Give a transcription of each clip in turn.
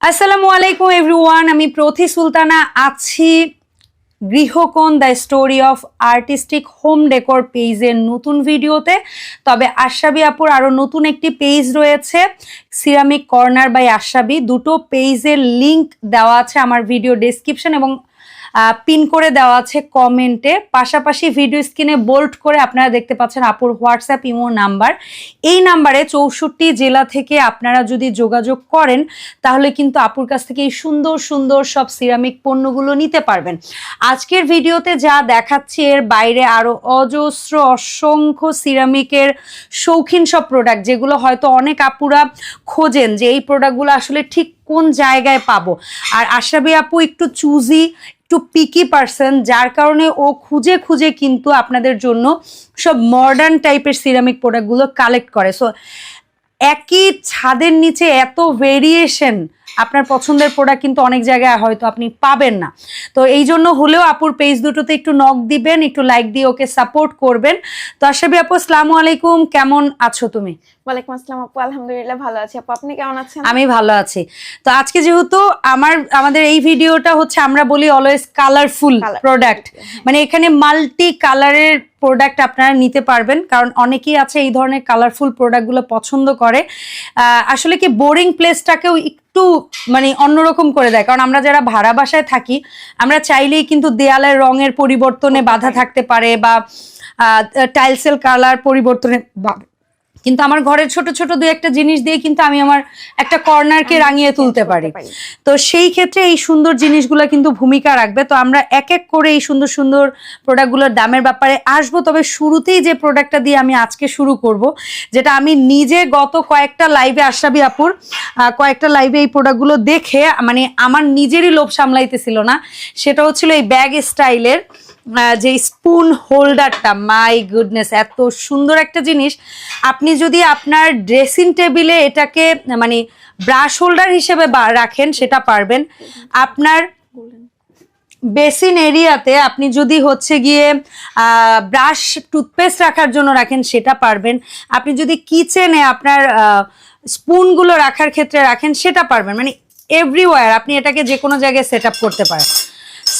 আসসালামু আলাইকুম এভরিওয়ান আমি প্রথি সুলতানা। আছি Grihokon the story of artistic home decor পেজের নতুন ভিডিওতে। তবে আশাবি আপুর আরও নতুন একটি পেজ রয়েছে সিরামিক কর্নার বাই আশাবি। দুটো পেজের লিংক দেওয়া আছে আমার ভিডিও ডেসক্রিপশন এবং পিন করে দেওয়া আছে কমেন্টে পাশাপাশি ভিডিও স্ক্রিনে বোল্ড করে আপনারা দেখতে পাচ্ছেন আপুর হোয়াটসঅ্যাপ ইমো নাম্বার এই নাম্বারে চৌষট্টি জেলা থেকে আপনারা যদি যোগাযোগ করেন, তাহলে কিন্তু আপুর কাছ থেকে এই সুন্দর সুন্দর সব সিরামিক পণ্যগুলো নিতে পারবেন। আজকের ভিডিওতে যা দেখাচ্ছি, এর বাইরে আরও অজস্র, অসংখ্য সিরামিকের শৌখিন সব প্রোডাক্ট যেগুলো হয়তো অনেক আপুরা খোঁজেন যে এই প্রোডাক্টগুলো আসলে ঠিক কোন জায়গায় পাবো। আর আশাবি আপু একটু চুজি একটু পিকি পার্সন যার কারণে ও খুঁজে খুঁজে কিন্তু আপনাদের জন্য সব মডার্ন টাইপের সিরামিক প্রোডাক্টগুলো কালেক্ট করে। সো একই ছাদের নিচে এত ভেরিয়েশন আপনার পছন্দের প্রোডাক্ট কিন্তু অনেক জায়গায় হয়তো আপনি পাবেন না। তো এই জন্য হলেও আপুর পেজ দুটোতে একটু নক দিবেন একটু লাইক দিয়ে ওকে সাপোর্ট করবেন। তো আশাবি আপু আসসালামু আলাইকুম কেমন আছো তুমি? ওয়ালাইকুম আসসালাম আপু আলহামদুলিল্লাহ ভালো আছি। আপু আপনি কেমন আছেন? আমি ভালো আছি। তো আজকে যেহেতু আমার আমাদের এই ভিডিওটা হচ্ছে আমরা বলি অলওয়েজ কালারফুল প্রোডাক্ট মানে এখানে মাল্টি কালারের প্রোডাক্ট আপনারা নিতে পারবেন কারণ অনেকেই আছে এই ধরনের কালারফুল প্রোডাক্টগুলো পছন্দ করে। আসলে কি বোরিং প্লেসটাকেও একটু মানে অন্যরকম করে দেয়। কারণ আমরা যারা ভাড়া বাসায় থাকি আমরা চাইলেই কিন্তু দেয়ালের রঙের পরিবর্তনে বাধা থাকতে পারে বা টাইলসেল কালার পরিবর্তনে কিন্তু আমার ঘরের ছোট ছোট দু একটা জিনিস দিয়ে কিন্তু আমি আমার একটা কর্নারকে রাঙিয়ে তুলতে পারি। তো সেই ক্ষেত্রে এই সুন্দর জিনিসগুলো কিন্তু ভূমিকা রাখবে। তো আমরা এক এক করে এই সুন্দর সুন্দর প্রোডাক্টগুলোর দামের ব্যাপারে আসব। তবে শুরুতেই যে প্রোডাক্টটা দিয়ে আমি আজকে শুরু করব যেটা আমি নিজে গত কয়েকটা লাইভে আশরাবি আপুর কয়েকটা লাইভে এই প্রোডাক্টগুলো দেখে মানে আমার নিজেরই লোভ সামলাইতেছিল না সেটা হচ্ছিল এই ব্যাগ স্টাইলের যে স্পুন হোল্ডারটা মাই গুডনেস এত সুন্দর একটা জিনিস। আপনি যদি আপনার ড্রেসিং টেবিলে এটাকে মানে ব্রাশ হোল্ডার হিসেবে রাখেন, সেটা পারবেন। আপনার বেসিন এরিয়াতে আপনি যদি হচ্ছে গিয়ে ব্রাশ টুথপেস্ট রাখার জন্য রাখেন, সেটা পারবেন। আপনি যদি কিচেনে আপনার স্পুনগুলো রাখার ক্ষেত্রে রাখেন, সেটা পারবেন। মানে এভরিওয়ার আপনি এটাকে যে কোনো জায়গায় সেট করতে পারেন।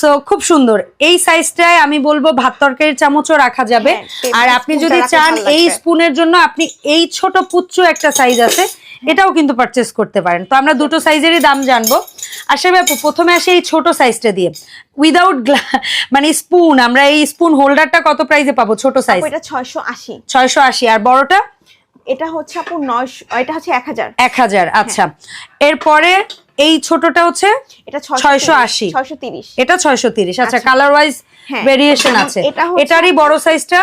সো খুব সুন্দর। এই সাইজটায় আমি বলব ভাত তরকারির চামচও রাখা যাবে। হ্যাঁ, আর আপনি যদি চান এই স্পুনের জন্য আপনি এই ছোট পুচ্ছ একটা সাইজ আছে এটাও কিন্তু পারচেস করতে পারেন। তো আমরা দুটো সাইজেরই দাম জানব। আসলে আপু প্রথমে আসে এই ছোট সাইজটা দিয়ে। উইদাউট মানে স্পুন আমরা এই স্পুন হোল্ডারটা কত প্রাইসে পাবো ছোট সাইজ এটা ছয়শো আশি। ছয়শো আশি। আর বড়টা? এটা হচ্ছে আপু নয়শো এটা হচ্ছে এক হাজার। এক হাজার আচ্ছা। এরপরে এই ছোটটা হচ্ছে এটা 680 ছয়শো তিরিশ এটা ছয়শো তিরিশ আচ্ছা। Colour wise. ভেরিয়েশন আছে এটা এটারই বড় সাইজটা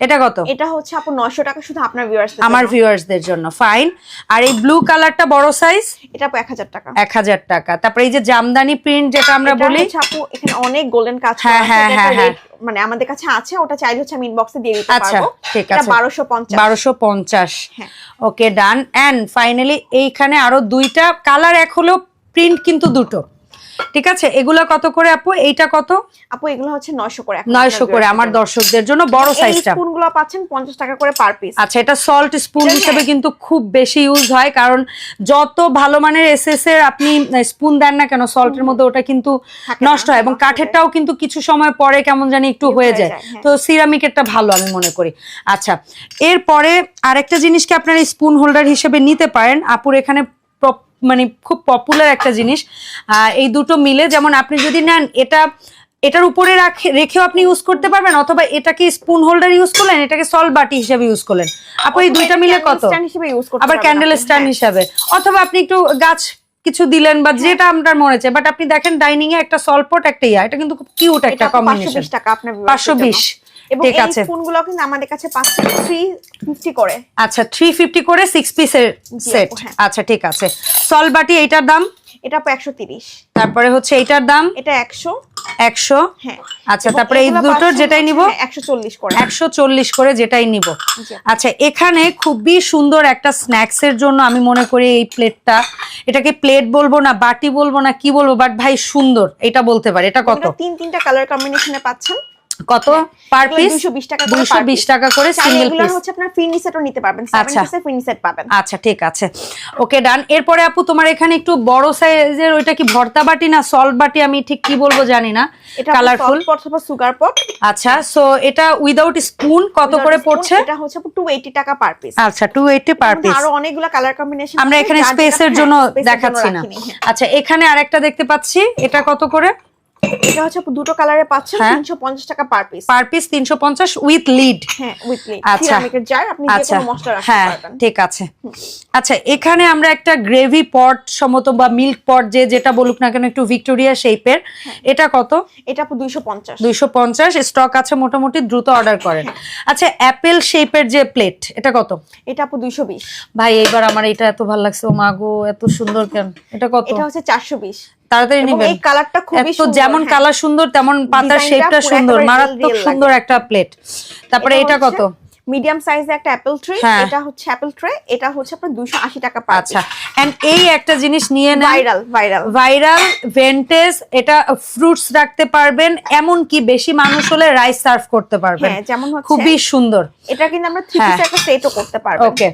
এটা কত? এটা হচ্ছে আপু নয়শো টাকা শুধু আপনার ভিউয়ার্স আমার ভিউয়ার্সদের জন্য ফাইন আর এই ব্লু কালারটা বড় সাইজ এটা আপু এক হাজার টাকা। এক হাজার টাকা। তারপরে এই যে জামদানি প্রিন্ট যেটা আমরা বলি হচ্ছে আপু এখানে অনেক গোল্ডেন কাজ করা হ্যাঁ, আছে, হ্যাঁ, হ্যাঁ, হ্যাঁ। মানে আমাদের কাছে আছে ওটা চাইলে হচ্ছে আমি ইনবক্সে দিয়ে দিতে আচ্ছা পারব। ঠিক আছে। বারোশো পঞ্চাশ। বারোশো পঞ্চাশ। হ্যাঁ। ওকে ডান অ্যান্ড ফাইনালি এইখানে আরও দুইটা কালার এক হলো প্রিন্ট কিন্তু দুটো। ঠিক আছে? এগুলো কত করে আপু? এইটা কত? আপু এগুলো হচ্ছে নয়শো করে এখন নয়শো আপনার করে আমার দর্শকদের জন্য বড় সাইজটা স্পুনগুলো পাচ্ছেন পঞ্চাশ টাকা করে পার পিস আচ্ছা এটা সল্ট স্পুন হিসেবে। কিন্তু খুব বেশি ইউজ হয় কারণ যত ভালো মানের এসএস এর আপনি স্পুন দেন না কেন সল্টের মধ্যে ওটা কিন্তু নষ্ট হয় এবং কাঠেরটাও কিন্তু কিছু সময় পরে কেমন জানি একটু হয়ে যায়। হ্যাঁ। তো সিরামিকেরটা ভালো আমি মনে করি। আচ্ছা এরপরে আরেকটা জিনিসকে আপনারা স্পুন হোল্ডার হিসেবে নিতে পারেন? আপুর এখানে মানে খুব পপুলার একটা জিনিস। এই দুটো মিলে যেমন আপনি যদি নেন এটা এটার উপরে রাখে রেখেও আপনি ইউজ করতে পারবেন অথবা এটাকে স্পুন হোল্ডার ইউজ করলেন এটাকে সল বাটি হিসেবে ইউজ করলেন। আপনি এই দুইটা মিলে কত? আবার ক্যান্ডেল স্ট্যান্ড হিসাবে। অথবা আপনি একটু গাছ কিছু দিলেন বা যেটা আপনার মনে হচ্ছে বাট আপনি দেখেন ডাইনিং এ একটা সলপট একটা ইয়া এটা কিন্তু খুব কিউট একটা কম্বিনেশন 520 টাকা আপনার 520 এবং এই স্পুনগুলো কিন্তু আমাদের কাছে পাচ্ছে থ্রি ফিফটি করে। আচ্ছা থ্রি ফিফটি করে সিক্স পিসের জি সেট হ্যাঁ। আচ্ছা ঠিক আছে। সল বাটি এইটার দাম? এটা আপু একশো তিরিশ। তারপরে হচ্ছে এইটার দাম? এটা একশো। একশো? হ্যাঁ। আচ্ছা তারপরে এই দুটোর যেটাই নিব? একশো চল্লিশ করে। একশো চল্লিশ করে যেটাই নিব। আচ্ছা এখানে খুবই সুন্দর একটা স্ন্যাক্স এর জন্য আমি মনে করি এই প্লেটটা এটাকে প্লেট বলব না বাটি বলব না কি বলব বাট ভাই সুন্দর। এটা বলতে পারি। এটা কত? তিন তিনটা কালার কম্বিনেশনে পাচ্ছেন। কত? পার পিস দুইশো বিশ টাকা করে দুইশো per বিশ piece। টাকা করে সিঙ্গেল পিস হচ্ছে আপনার ফিরনি সেটও নিতে পারবেন। সেভেন আচ্ছা। পিসের ফিরনি সেট পাবেন। আচ্ছা ঠিক আছে। ওকে ডান এরপরে আপু তোমার এখানে একটু বড় সাইজের ওইটা কি ভর্তা বাটি না সল্ট বাটি? আমি ঠিক কি বলব জানি না। কালারফুল পট অথবা সুগার পট আচ্ছা সো এটা উইদাউট স্পুন কত করে পড়ছে? এটা হচ্ছে টু এইটি টাকা পার পিস আচ্ছা টু এইটি পার পিস আরও অনেকগুলো কালার কম্বিনেশন আমরা এখানে স্পেসের জন্য দেখাচ্ছি না। আচ্ছা এখানে আরেকটা দেখতে পাচ্ছি। এটা কত করে? এটা হচ্ছে দুটো কালারে পাচ্ছেন হ্যাঁ। 350 টাকা পার পিস পার পিস তিনশো পঞ্চাশ উইথ লিড হ্যাঁ উইথ লিড আচ্ছা। সিরামিকের জার আপনি যে আচ্ছা। কোনো মশলা রাখতে হ্যাঁ পারবেন। ঠিক আছে। আচ্ছা এখানে আমরা একটা গ্রেভি পট সম্মত বা মিল্ক পট যে যেটা বলুক না কেন একটু ভিক্টোরিয়া শেপের হ্যাঁ। এটা কত? এটা আপু 250 দুইশো পঞ্চাশ স্টক আছে মোটামুটি দ্রুত অর্ডার করেন। আচ্ছা অ্যাপেল শেপের যে প্লেট এটা কত? এটা আপু 220 ভাই এইবার আমার এটা এত ভালো লাগছে ও মাগো এত সুন্দর কেন? এটা কত? এটা হচ্ছে 420 তাড়াতাড়ি এই কালারটা খুবই সুন্দর যেমন হ্যাঁ। কালার সুন্দর তেমন পাতার শেপটা সুন্দর মারাত্মক সুন্দর একটা প্লেট তারপরে এটা কত? মিডিয়াম সাইজের একটা অ্যাপেল ট্রে। এটা হচ্ছে অ্যাপেল ট্রে এটা হচ্ছে আপনার 280 টাকা পার আচ্ছা। এন্ড এই একটা জিনিস নিয়ে নেন। ভাইরাল ভাইরাল ভাইরাল ভেন্টেজ এটা ফ্রুটস রাখতে পারবেন এমন কি বেশি মানুষ হলে রাইস সার্ভ করতে পারবেন। হ্যাঁ যেমন হচ্ছে। খুবই সুন্দর। এটা কিন্তু আমরা থ্রি হ্যাঁ। পিসের একটা সেটও করতে পারব ওকে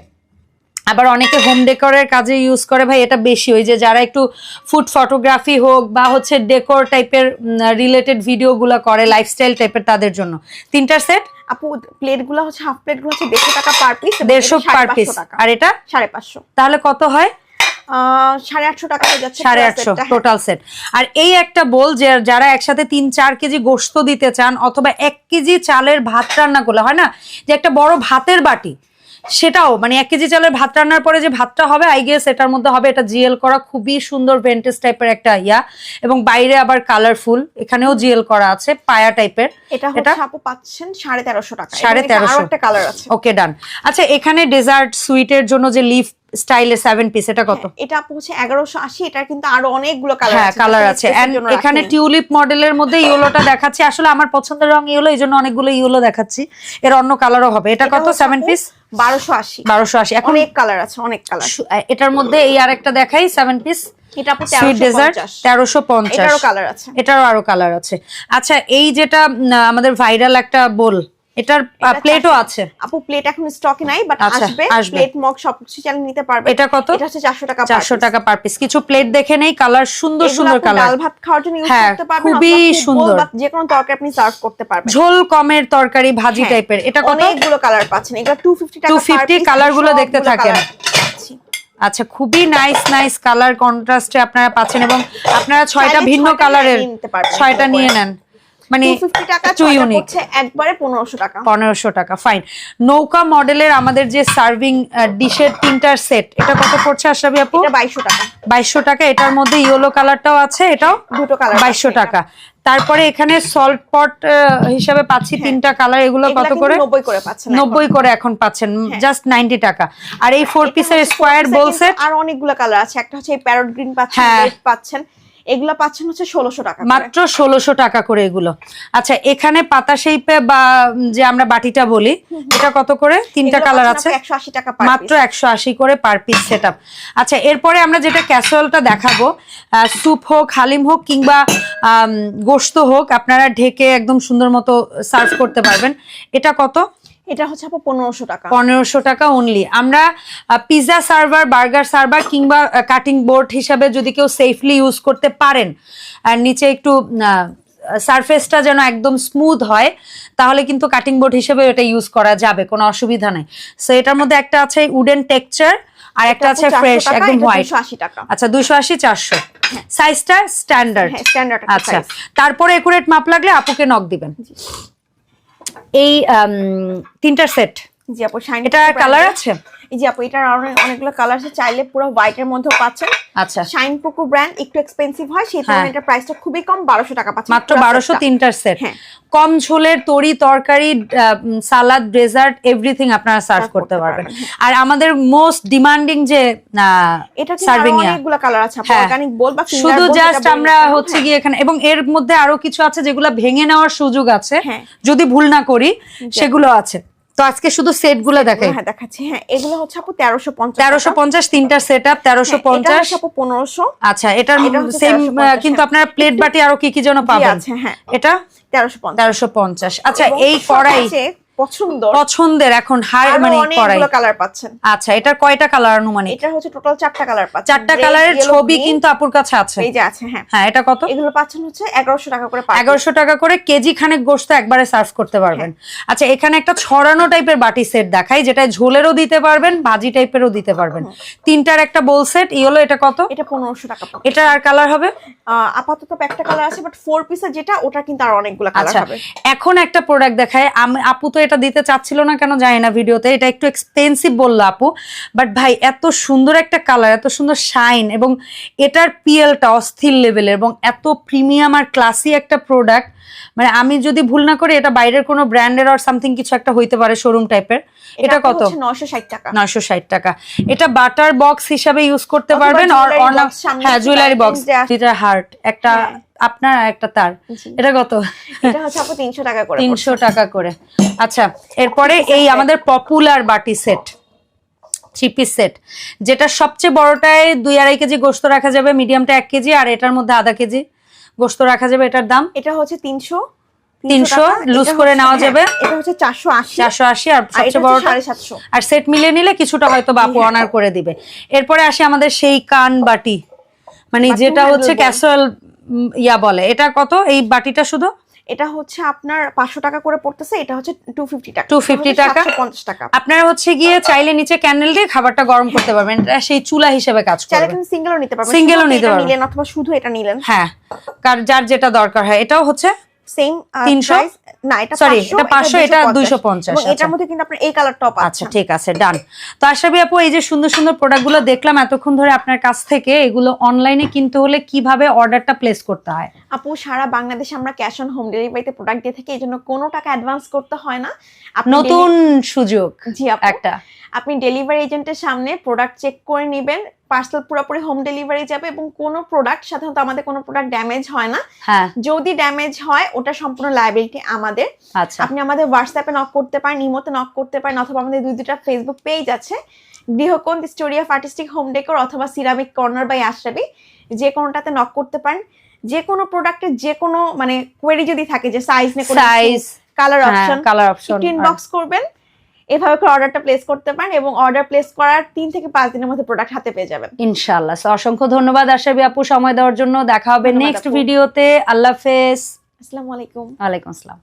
আবার অনেকে হোম ডেকোরের কাজে ইউজ করে। ভাই এটা বেশি ওই যে যারা একটু ফুড ফটোগ্রাফি হোক বা হচ্ছে ডেকোর টাইপের রিলেটেড ভিডিওগুলো করে লাইফস্টাইল টাইপের তাদের জন্য। তিনটার সেট আপু প্লেটগুলো হচ্ছে হাফ প্লেটগুলো হচ্ছে দেড়শো টাকা পার পিস দেড়শো পার পিস আর এটা? সাড়ে পাঁচশো। তাহলে কত হয়? সাড়ে আটশো টাকা হয়ে যাচ্ছে সাড়ে আটশো। টোটাল সেট আর এই একটা বোল যে যারা একসাথে তিন চার কেজি গোস্ত দিতে চান অথবা এক কেজি চালের ভাত রান্না করলে হয় না? যে একটা বড় ভাতের বাটি সেটাও মানে এক কেজি চালের ভাত রান্নার পরে যে ভাতটা হবে আই গেস এটার মধ্যে হবে এটা জিএল করা খুবই সুন্দর ভেন্টেজ টাইপের একটা ইয়া। এবং বাইরে আবার কালারফুল এখানেও জিএল করা আছে পায়া টাইপের এটা এটা আপু পাচ্ছেন সাড়ে তেরোশো টাকা সাড়ে 1300 একটা কালার আছে। ওকে ডান আচ্ছা এখানে ডেজার্ট সুইটের জন্য যে লিফ স্টাইলে সেভেন পিস এটা কত? এটা আপু হচ্ছে এগারোশো আশি এটা কিন্তু আরও অনেকগুলো কালার হ্যাঁ আছে। কালার আছে। এখানে টিউলিপ মডেলের মধ্যে ইয়েলোটা দেখাচ্ছি। আসলে আমার পছন্দের রং ইয়েলো এই জন্য অনেকগুলো ইয়েলো দেখাচ্ছি। এর অন্য কালারও হবে। এটা কত? হচ্ছে সেভেন আপু পিস 1280 বারোশো আশি। এখন অনেক কালার আছে অনেক কালার এটার মধ্যে এই আরেকটা দেখাই সেভেন পিস এটা আপু সুইট ডেজার্ট 1350 তেরোশো পঞ্চাশ। এটারও কালার আছে। এটারও আরও কালার আছে। আচ্ছা এই যেটা আমাদের ভাইরাল একটা বোল এটার প্লেটও আছে। আপু প্লেট এখন স্টকে নাই বাট আচ্ছা, আসবে। প্লেট মগ সবকিছু চাইলে নিতে পারবে। এটা কত? এটা হচ্ছে 400 টাকা per চারশো piece। টাকা পার পিস কিছু প্লেট দেখে নেই কালার সুন্দর সুন্দর কালার ডাল ভাত খাওয়ার জন্য ইউজ হ্যাঁ, করতে পারবেন খুবই সুন্দর। যে কোনো তরকারি আপনি সার্ভ করতে পারবেন। ঝোল কমের তরকারি ভাজি হ্যাঁ, টাইপের এটা কত? অনেকগুলো কালার পাচ্ছেন। এগুলো 250 টাকা 250 কালারগুলো দেখতে থাকেন। আচ্ছা খুবই নাইস নাইস কালার কন্ট্রাস্টে আপনারা পাচ্ছেন এবং আপনারা ছয়টা ভিন্ন কালারের ছয়টা নিয়ে নেন। মানে টাকা ছয়টা একবারে 1500 টাকা। পনেরোশো টাকা ফাইন নৌকা মডেলের আমাদের যে সার্ভিং ডিশের তিনটার সেট এটা কত পড়ছে আশরাবি আপু? 2200 টাকা। বাইশশো টাকা এটার মধ্যে ইয়েলো কালারটাও আছে এটাও? দুটো কালার বাইশশো টাকা। তারপরে এখানে সল্ট পট হিসাবে পাচ্ছি তিনটা কালার এগুলো কত করে? 90 করে পাচ্ছেন নব্বই করে এখন পাচ্ছেন জাস্ট নাইনটি টাকা। আর এই ফোর পিসের স্কোয়ার বলছে আরও অনেকগুলো কালার আছে একটা হচ্ছে প্যারট গ্রিন পাচ্ছেন হ্যাঁ। পাচ্ছেন। এগুলো পাচ্ছেন হচ্ছে 1600 টাকা মাত্র ষোলোশো টাকা করে এগুলো। আচ্ছা এখানে পাতা শেপে বা যে আমরা বাটিটা বলি এটা কত করে? তিনটা কালার আছে? আপু 180 টাকা মাত্র একশো আশি করে পার পিস সেট আচ্ছা এরপরে আমরা যেটা ক্যাসোলটা দেখাবো স্যুপ হোক হালিম হোক কিংবা গোশত হোক আপনারা ঢেকে একদম সুন্দর মতো সার্ভ করতে পারবেন। এটা কত? এটা হচ্ছে আপু 1500 টাকা। পনেরোশো টাকা অনলি আমরা পিৎজা সার্ভার বার্গার সার্ভার কিংবা কাটিং বোর্ড হিসাবে যদি কেউ সেফলি ইউজ করতে পারেন আর নিচে একটু সারফেসটা যেন একদম স্মুথ হয় তাহলে কিন্তু কাটিং বোর্ড হিসেবে এটা ইউজ করা যাবে কোনো অসুবিধা নেই। সো এটার মধ্যে একটা আছে উডেন টেক্সচার আর একটা আছে ফ্রেশ একদম হোয়াইট 280 টাকা। আচ্ছা দুশো আশি চারশো। সাইজটা স্ট্যান্ডার্ড স্ট্যান্ডার্ড আচ্ছা। তারপরে একুরেট মাপ লাগলে আপুকে নক দিবেন। এই তিনটার সেট জি আপু এটা কালার আছে? এই যে আপু এটার অনেকগুলো কালার আছে চাইলে পুরো হোয়াইট এর মধ্যেও পাচ্ছেন আচ্ছা শাইন পুকু ব্র্যান্ড একটু এক্সপেন্সিভ হয় সেই হ্যাঁ। কারণে এটার প্রাইসটা খুবই কম 1200 টাকা পাচ্ছেন মাত্র পুরো বারোশো setটা। তিনটার সেট হ্যাঁ। কম ঝোলের তরি তরকারি সালাদ ডেজার্ট এভরিথিং আপনারা সার্ভ করতে পারবেন পারবেন, আর আমাদের মোস্ট ডিমান্ডিং যে এটা সার্ভিং অনেকগুলো কালার আছে আপু হ্যাঁ। অর্গানিক বল বা শুধু জাস্ট আমরা হচ্ছে হ্যাঁ। গিয়ে এখানে এবং এর মধ্যে আরও কিছু আছে যেগুলো ভেঙে নেওয়ার সুযোগ আছে হ্যাঁ। যদি ভুল না করি সেগুলো আছে তো আজকে শুধু সেটগুলো দেখাই। হ্যাঁ দেখাচ্ছি। হ্যাঁ এগুলো হচ্ছে আপু তেরোশো পঞ্চাশ তেরোশো পঞ্চাশ তিনটার সেট আপ তেরোশো পঞ্চাশ। আপু পনেরোশো। আচ্ছা এটার সেম 1350 কিন্তু আপনারা প্লেট বাটি আরও কি কি যেন পাবেন? আছে হ্যাঁ। এটা? তেরোশো পঞ্চাশ। তেরোশো পঞ্চাশ। আচ্ছা এই কড়াই পছন্দ? পছন্দের এখন হাই আরও মানে অনেকগুলো কালার পাচ্ছেন। আচ্ছা এটার কয়টা কালার আনুমানিক এটা হচ্ছে টোটাল চারটা কালার পাচ্ছেন। চারটা কালারের ছবি কিন্তু আপুর কাছে আছে। এই যে আছে হ্যাঁ। হ্যাঁ এটা কত? এগুলো পাচ্ছেন হচ্ছে এগারোশো টাকা করে পার এগারোশো টাকা করে কেজি খানেক গোস্ত একবারে সার্ভ করতে পারবেন। আচ্ছা এখানে একটা ছড়ানো টাইপের বাটি সেট দেখাই যেটা ঝোলেরও দিতে পারবেন ভাজি টাইপেরও দিতে পারবেন। তিনটার একটা বোল সেট ইয়েলো এটা কত? এটা পনেরোশো টাকা পড়বে। এটা আর কালার হবে? আপাতত একটা কালার আছে বাট ফোর পিসের যেটা ওটা কিন্তু আর অনেকগুলো কালার আচ্ছা হবে। এখন একটা প্রোডাক্ট দেখায় আমি আপু তো এটা দিতে চাচ্ছিল না কেন জানি না ভিডিওতে এটা একটু এক্সপেন্সিভ বলল আপু। বাট ভাই এত সুন্দর একটা কালার এত সুন্দর শাইন এবং এটার পিএলটা অস্থির লেভেলের এবং এত প্রিমিয়াম আর ক্লাসি একটা প্রোডাক্ট মানে আমি যদি ভুল না করি এটা বাইরের কোনো ব্র্যান্ডের আর সামথিং কিছু একটা হইতে পারে শোরুম টাইপের এটা কত? নয়শো ষাট টাকা। নয়শো ষাট টাকা। এটা বাটার বক্স হিসাবে ইউজ করতে পারবেন আর হ্যাঁ জুয়েলারি বক্স যেটা হার্ট একটা। আপনার একটা তার। এটা কত? এটা হচ্ছে আপু তিনশো টাকা করে তিনশো টাকা করে। আচ্ছা এরপরে এই আমাদের পপুলার বাটি সেট থ্রি পিস সেট যেটা সবচেয়ে বড়টায় দুই আড়াই কেজি গোস্ত রাখা যাবে মিডিয়ামটা এক কেজি আর এটার মধ্যে আধা কেজি গোস্ত রাখা যাবে এটার দাম? এটা হচ্ছে তিনশো 300 লুজ করে নেওয়া যাবে। এটা হচ্ছে চারশো আশি। চারশো আশি আর সবচেয়ে বড়টা সাতশো। আর সেট মিলিয়ে নিলে কিছুটা হয়তো বাপু হ্যাঁ। অনার করে দিবে। এরপরে আসে আমাদের সেই কান বাটি। মানে যেটা হচ্ছে বলে। ইয়া বলে। এটা কত? এই বাটিটা শুধু? এটা হচ্ছে আপনার পাঁচশো টাকা করে পড়তেছে এটা হচ্ছে টু ফিফটি টাকা। 250 টাকা? পঞ্চাশ টাকা। আপনারা হচ্ছে গিয়ে চাইলে নিচে ক্যান্ডেল দিয়ে খাবারটা গরম করতে পারবেন। এটা সেই চুলা হিসেবে কাজ চাইলে করবে। কিন্তু সিঙ্গেলও নিতে পারবেন। সিঙ্গেলও নিতে পারবেন। অথবা শুধু এটা নিলেন। হ্যাঁ কার যার যেটা দরকার হয়। এটাও হচ্ছে সেম 300? না এটা Sorry, 500, এটা 500, এটা 250, এবং আচ্ছা। এটার মধ্যে কিন্তু আপনার এই কালারটাও আচ্ছা ঠিক আছে ডান তো আশাবি আপু এই যে সুন্দর সুন্দর প্রোডাক্টগুলো দেখলাম এতক্ষণ ধরে আপনার কাছ থেকে এগুলো অনলাইনে কিনতে হলে কীভাবে অর্ডারটা প্লেস করতে হয়? আপু সারা বাংলাদেশে আমরা ক্যাশ অন হোম ডেলিভারিতে প্রোডাক্ট দিয়ে থাকি এই জন্য কোনো টাকা অ্যাডভান্স করতে হয় না। নতুন সুযোগ জি আপু। একটা। আপনি ডেলিভারি এজেন্টের সামনে প্রোডাক্ট চেক করে নেবেন পার্সেল পুরোপুরি হোম ডেলিভারি যাবে এবং কোনো প্রোডাক্ট সাধারণত আমাদের কোনো প্রোডাক্ট ড্যামেজ হয় না। হ্যাঁ। যদি ড্যামেজ হয় ওটা সম্পূর্ণ লাইবিলিটি আমাদের। আচ্ছা। আপনি আমাদের হোয়াটসঅ্যাপে নক করতে পারেন ইমোতে নক করতে পারেন অথবা আমাদের দুই দুটা ফেসবুক পেজ আছে। Grihokon story of artistic home decor অথবা সিরামিক কর্নার বাই আশরাবি যে কোনোটাতে নক করতে পারেন। যে কোনো প্রোডাক্টের যে কোনো মানে কোয়েরি যদি থাকে যে সাইজ নিয়ে size colour option colour option inbox করবেন। এভাবে করে অর্ডারটা প্লেস করতে পারেন এবং অর্ডার প্লেস করার তিন থেকে পাঁচ দিনের মধ্যে প্রোডাক্ট হাতে পেয়ে যাবেন। ইনশাল্লাহ অসংখ্য ধন্যবাদ আশাবি আপু সময় দেওয়ার জন্য। দেখা হবে নেক্সট ভিডিওতে আল্লাহ হাফেজ। আসসালামু আলাইকুম। ওয়ালাইকুম আসসালাম।